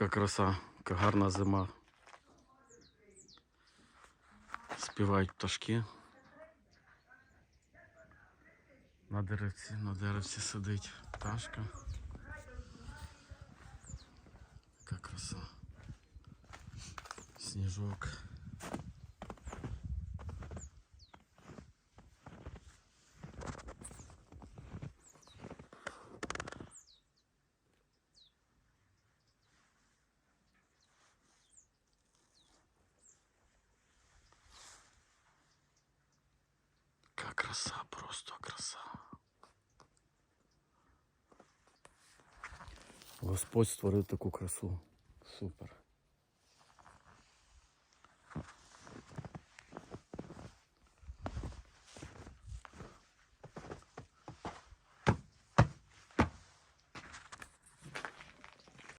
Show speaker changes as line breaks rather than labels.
Яка краса, яка гарна зима. Співають пташки. На деревці, на деревці сидить пташка. Яка краса. Сніжок. Яка краса, просто краса. Господь створив таку красу. Супер.